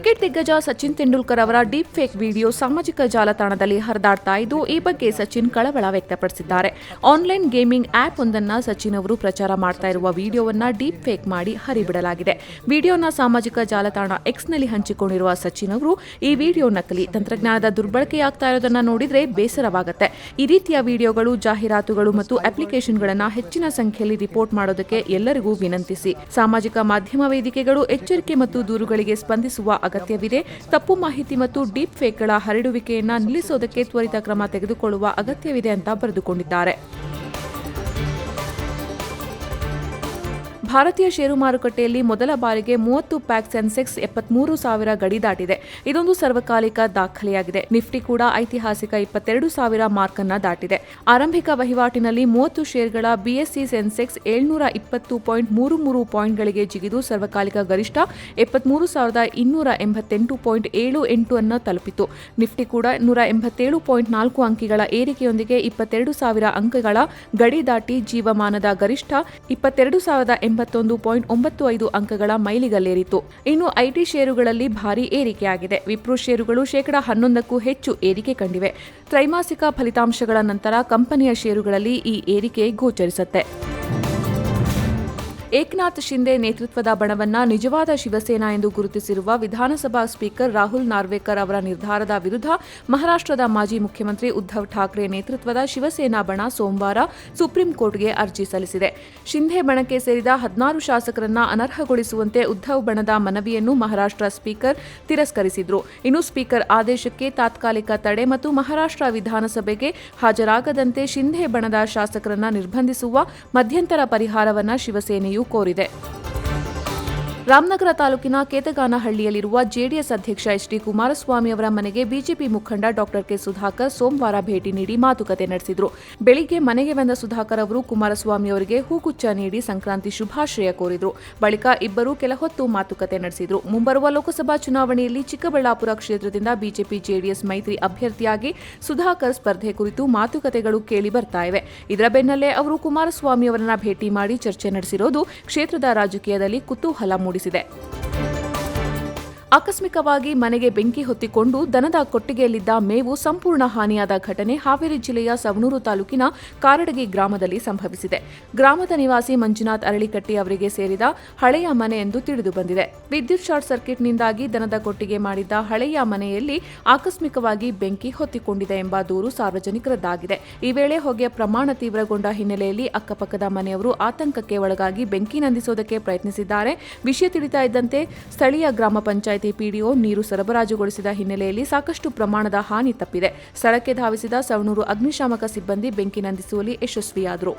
Cricket ದಿಗ್ಗಜ ಸಚಿನ್ ತೆಂಡೂಲ್ಕರ್ ಅವರ deep fake video ಸಾಮಾಜಿಕ ಜಾಲತಾಣದಲ್ಲಿ ಹರಿದಾಡ್ತಾ ಇದ್ದು, ಈ ಬಗ್ಗೆ ಸಚಿನ್ ಕಳವಳ ವ್ಯಕ್ತಪಡಿಸಿದ್ದಾರೆ. ಆನ್ಲೈನ್ ಗೇಮಿಂಗ್ ಆಪ್ ಒಂದನ್ನು ಸಚಿನ್ ಅವರು ಪ್ರಚಾರ ಮಾಡ್ತಾ ಇರುವ ವಿಡಿಯೋವನ್ನು ಡೀಪ್ ಫೇಕ್ ಮಾಡಿ ಹರಿಬಿಡಲಾಗಿದೆ. ವಿಡಿಯೋನ ಸಾಮಾಜಿಕ ಜಾಲತಾಣ ಎಕ್ಸ್ನಲ್ಲಿ ಹಂಚಿಕೊಂಡಿರುವ ಸಚಿನ್ ಅವರು, ಈ ವಿಡಿಯೋ ನಕಲಿ ತಂತ್ರಜ್ಞಾನದ ದುರ್ಬಳಕೆಯಾಗ್ತಾ ಇರೋದನ್ನ ನೋಡಿದರೆ ಬೇಸರವಾಗುತ್ತೆ. ಈ ರೀತಿಯ ವಿಡಿಯೋಗಳು, ಜಾಹೀರಾತುಗಳು ಮತ್ತು ಅಪ್ಲಿಕೇಶನ್ಗಳನ್ನು ಹೆಚ್ಚಿನ ಸಂಖ್ಯೆಯಲ್ಲಿ ರಿಪೋರ್ಟ್ ಮಾಡೋದಕ್ಕೆ ಎಲ್ಲರಿಗೂ ವಿನಂತಿಸಿ. ಸಾಮಾಜಿಕ ಮಾಧ್ಯಮ ವೇದಿಕೆಗಳು ಎಚ್ಚರಿಕೆ ಮತ್ತು ದೂರುಗಳಿಗೆ ಸ್ಪಂದಿಸುವ ಅಗತ್ಯವಿದೆ. ತಪ್ಪು ಮಾಹಿತಿ ಮತ್ತು ಡೀಪ್ ಫೇಕ್ಗಳ ಹರಡುವಿಕೆಯನ್ನು ನಿಲ್ಲಿಸೋದಕ್ಕೆ ತ್ವರಿತ ಕ್ರಮ ತೆಗೆದುಕೊಳ್ಳುವ ಅಗತ್ಯವಿದೆ ಅಂತ ಬರೆದುಕೊಂಡಿದ್ದಾರೆ. ಭಾರತೀಯ ಷೇರು ಮಾರುಕಟ್ಟೆಯಲ್ಲಿ ಮೊದಲ ಬಾರಿಗೆ ಮೂವತ್ತು ಪ್ಯಾಕ್ ಸೆನ್ಸೆಕ್ಸ್ ಎಪ್ಪತ್ಮೂರು ಸಾವಿರ ಗಡಿ ದಾಟಿದೆ. ಇದೊಂದು ಸರ್ವಕಾಲಿಕ ದಾಖಲೆಯಾಗಿದೆ. ನಿಫ್ಟಿ ಕೂಡ ಐತಿಹಾಸಿಕ ಇಪ್ಪತ್ತೆರಡು ಸಾವಿರ ಮಾರ್ಕ್ ಅನ್ನ ದಾಟಿದೆ. ಆರಂಭಿಕ ವಹಿವಾಟಿನಲ್ಲಿ ಮೂವತ್ತು ಷೇರ್ಗಳ ಬಿಎಸ್ಸಿ ಸೆನ್ಸೆಕ್ಸ್ ಏಳ್ನೂರ ಇಪ್ಪತ್ತು ಪಾಯಿಂಟ್ ಮೂರು ಮೂರು ಪಾಯಿಂಟ್ಗಳಿಗೆ ಜಿಗಿದು ಸರ್ವಕಾಲಿಕ ಗರಿಷ್ಠ ಎಪ್ಪತ್ಮೂರು ಸಾವಿರದ ಇನ್ನೂರ ಎಂಬತ್ತೆಂಟು ಪಾಯಿಂಟ್ ಏಳು ಎಂಟು ಅನ್ನು ತಲುಪಿತು. ನಿಫ್ಟಿ ಕೂಡ ನೂರ ಎಂಬತ್ತೇಳು ಪಾಯಿಂಟ್ ನಾಲ್ಕು ಅಂಕಿಗಳ ಏರಿಕೆಯೊಂದಿಗೆ ಇಪ್ಪತ್ತೆರಡು ಸಾವಿರ ಅಂಕಗಳ ಗಡಿ ದಾಟಿ ಜೀವಮಾನದ ಗರಿಷ್ಠ ಇಪ್ಪತ್ತೆರಡು ಸಾವಿರದ ಎಂಬತ್ತೊಂದು ಪಾಯಿಂಟ್ ಒಂಬತ್ತು ಐದು ಅಂಕಗಳ ಮೈಲಿಗಲ್ಲೇರಿತು. ಇನ್ನು ಐಟಿ ಷೇರುಗಳಲ್ಲಿ ಭಾರಿ ಏರಿಕೆಯಾಗಿದೆ. ವಿಪ್ರೋ ಷೇರುಗಳು ಶೇಕಡಾ ಹನ್ನೊಂದಕ್ಕೂ ಹೆಚ್ಚು ಏರಿಕೆ ಕಂಡಿವೆ. ತ್ರೈಮಾಸಿಕ ಫಲಿತಾಂಶಗಳ ನಂತರ ಕಂಪನಿಯ ಷೇರುಗಳಲ್ಲಿ ಈ ಏರಿಕೆ ಗೋಚರಿಸುತ್ತೆ. ಏಕನಾಥ್ ಶಿಂದೆ ನೇತೃತ್ವದ ಬಣವನ್ನ ನಿಜವಾದ ಶಿವಸೇನಾ ಎಂದು ಗುರುತಿಸಿರುವ ವಿಧಾನಸಭಾ ಸ್ಪೀಕರ್ ರಾಹುಲ್ ನಾರ್ವೇಕರ್ ಅವರ ನಿರ್ಧಾರದ ವಿರುದ್ಧ ಮಹಾರಾಷ್ಟ್ರದ ಮಾಜಿ ಮುಖ್ಯಮಂತ್ರಿ ಉದ್ದವ್ ಠಾಕ್ರೆ ನೇತೃತ್ವದ ಶಿವಸೇನಾ ಬಣ ಸೋಮವಾರ ಸುಪ್ರೀಂ ಕೋರ್ಟ್ಗೆ ಅರ್ಜಿ ಸಲ್ಲಿಸಿದೆ. ಶಿಂಧೆ ಬಣಕ್ಕೆ ಸೇರಿದ ಹದಿನಾರು ಶಾಸಕರನ್ನ ಅನರ್ಹಗೊಳಿಸುವಂತೆ ಉದ್ದವ್ ಬಣದ ಮನವಿಯನ್ನು ಮಹಾರಾಷ್ಟ್ರ ಸ್ಪೀಕರ್ ತಿರಸ್ಕರಿಸಿದ್ರು. ಇನ್ನು ಸ್ಪೀಕರ್ ಆದೇಶಕ್ಕೆ ತಾತ್ಕಾಲಿಕ ತಡೆ ಮತ್ತು ಮಹಾರಾಷ್ಟ್ರ ವಿಧಾನಸಭೆಗೆ ಹಾಜರಾಗದಂತೆ ಶಿಂಧೆ ಬಣದ ಶಾಸಕರನ್ನ ನಿರ್ಬಂಧಿಸುವ ಮಧ್ಯಂತರ ಪರಿಹಾರವನ್ನ ಶಿವಸೇನೆಯು ಕೋರಿದೆ ರಾಮನಗರ ತಾಲೂಕಿನ ಕೇತಗಾನಹಳ್ಳಿಯಲ್ಲಿರುವ ಜೆಡಿಎಸ್ ಅಧ್ಯಕ್ಷ ಎಚ್ ಡಿ ಕುಮಾರಸ್ವಾಮಿ ಅವರ ಮನೆಗೆ ಬಿಜೆಪಿ ಮುಖಂಡ ಡಾಕ್ಟರ್ ಕೆ ಸುಧಾಕರ್ ಸೋಮವಾರ ಭೇಟಿ ನೀಡಿ ಮಾತುಕತೆ ನಡೆಸಿದರು. ಬೆಳಿಗ್ಗೆ ಮನೆಗೆ ಬಂದ ಸುಧಾಕರ್ ಅವರು ಕುಮಾರಸ್ವಾಮಿ ಅವರಿಗೆ ಹೂಗುಚ್ಚ ನೀಡಿ ಸಂಕ್ರಾಂತಿ ಶುಭಾಶಯ ಕೋರಿದರು. ಬಳಿಕ ಇಬ್ಬರು ಕೆಲ ಹೊತ್ತು ಮಾತುಕತೆ ನಡೆಸಿದರು. ಮುಂಬರುವ ಲೋಕಸಭಾ ಚುನಾವಣೆಯಲ್ಲಿ ಚಿಕ್ಕಬಳ್ಳಾಪುರ ಕ್ಷೇತ್ರದಿಂದ ಬಿಜೆಪಿ ಜೆಡಿಎಸ್ ಮೈತ್ರಿ ಅಭ್ಯರ್ಥಿಯಾಗಿ ಸುಧಾಕರ್ ಸ್ಪರ್ಧೆ ಕುರಿತು ಮಾತುಕತೆಗಳು ಕೇಳಿ ಬರ್ತಾ ಇವೆ. ಇದರ ಬೆನ್ನಲ್ಲೇ ಅವರು ಕುಮಾರಸ್ವಾಮಿ ಅವರನ್ನ ಭೇಟಿ ಮಾಡಿ ಚರ್ಚೆ ನಡೆಸಿರೋದು ಕ್ಷೇತ್ರದ ರಾಜಕೀಯದಲ್ಲಿ ಕುತೂಹಲ ಮೂಡಿಸಿದೆ. ಮುಗಿಸಿದೆ ಆಕಸ್ಮಿಕವಾಗಿ ಮನೆಗೆ ಬೆಂಕಿ ಹೊತ್ತಿಕೊಂಡು ದನದ ಕೊಟ್ಟಿಗೆಯಲ್ಲಿದ್ದ ಮೇವು ಸಂಪೂರ್ಣ ಹಾನಿಯಾದ ಘಟನೆ ಹಾವೇರಿ ಜಿಲ್ಲೆಯ ಸವಣೂರು ತಾಲೂಕಿನ ಕಾರಡಗಿ ಗ್ರಾಮದಲ್ಲಿ ಸಂಭವಿಸಿದೆ. ಗ್ರಾಮದ ನಿವಾಸಿ ಮಂಜುನಾಥ್ ಅರಳಿಕಟ್ಟಿ ಅವರಿಗೆ ಸೇರಿದ ಹಳೆಯ ಮನೆ ಎಂದು ತಿಳಿದು ಬಂದಿದೆ. ವಿದ್ಯುತ್ ಶಾರ್ಟ್ ಸರ್ಕ್ಯೂಟ್ನಿಂದಾಗಿ ದನದ ಕೊಟ್ಟಿಗೆ ಮಾಡಿದ್ದ ಹಳೆಯ ಮನೆಯಲ್ಲಿ ಆಕಸ್ಮಿಕವಾಗಿ ಬೆಂಕಿ ಹೊತ್ತಿಕೊಂಡಿದೆ ಎಂಬ ದೂರು ಸಾರ್ವಜನಿಕರದ್ದಾಗಿದೆ. ಈ ವೇಳೆ ಹೊಗೆಯ ಪ್ರಮಾಣ ತೀವ್ರಗೊಂಡ ಹಿನ್ನೆಲೆಯಲ್ಲಿ ಅಕ್ಕಪಕ್ಕದ ಮನೆಯವರು ಆತಂಕಕ್ಕೆ ಒಳಗಾಗಿ ಬೆಂಕಿ ನಂದಿಸೋದಕ್ಕೆ ಪ್ರಯತ್ನಿಸಿದ್ದಾರೆ. ವಿಷಯ ತಿಳಿತಾ ಇದ್ದಂತೆ ಸ್ಥಳೀಯ ಗ್ರಾಮ ಪಂಚಾಯಿತಿ ಪಿಡಿಒ ನೀರು ಸರಬರಾಜುಗೊಳಿಸಿದ ಹಿನ್ನೆಲೆಯಲ್ಲಿ ಸಾಕಷ್ಟು ಪ್ರಮಾಣದ ಹಾನಿ ತಪ್ಪಿದೆ. ಸ್ಥಳಕ್ಕೆ ಧಾವಿಸಿದ ಸವಣೂರು ಅಗ್ನಿಶಾಮಕ ಸಿಬ್ಬಂದಿ ಬೆಂಕಿ ನಂದಿಸುವಲ್ಲಿ ಯಶಸ್ವಿಯಾದರು.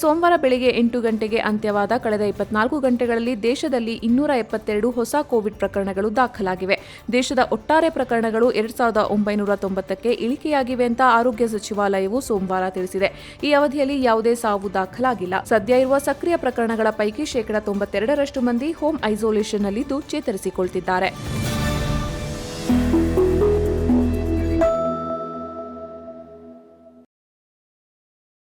ಸೋಮವಾರ ಬೆಳಗ್ಗೆ ಎಂಟು ಗಂಟೆಗೆ ಅಂತ್ಯವಾದ ಕಳೆದ ಇಪ್ಪತ್ನಾಲ್ಕು ಗಂಟೆಗಳಲ್ಲಿ ದೇಶದಲ್ಲಿ ಇನ್ನೂರ ಎಪ್ಪತ್ತೆರಡು ಹೊಸ ಕೋವಿಡ್ ಪ್ರಕರಣಗಳು ದಾಖಲಾಗಿವೆ. ದೇಶದ ಒಟ್ಟಾರೆ ಪ್ರಕರಣಗಳು ಎರಡ್ ಸಾವಿರದ ಒಂಬೈನೂರ ತೊಂಬತ್ತಕ್ಕೆ ಇಳಿಕೆಯಾಗಿವೆ ಅಂತ ಆರೋಗ್ಯ ಸಚಿವಾಲಯವು ಸೋಮವಾರ ತಿಳಿಸಿದೆ. ಈ ಅವಧಿಯಲ್ಲಿ ಯಾವುದೇ ಸಾವು ದಾಖಲಾಗಿಲ್ಲ. ಸದ್ಯ ಇರುವ ಸಕ್ರಿಯ ಪ್ರಕರಣಗಳ ಪೈಕಿ ಶೇಕಡಾ ತೊಂಬತ್ತೆರಡರಷ್ಟು ಮಂದಿ ಹೋಮ್ ಐಸೋಲೇಷನ್ನಲ್ಲಿದ್ದು ಚೇತರಿಸಿಕೊಳ್ತಿದ್ದಾರೆ.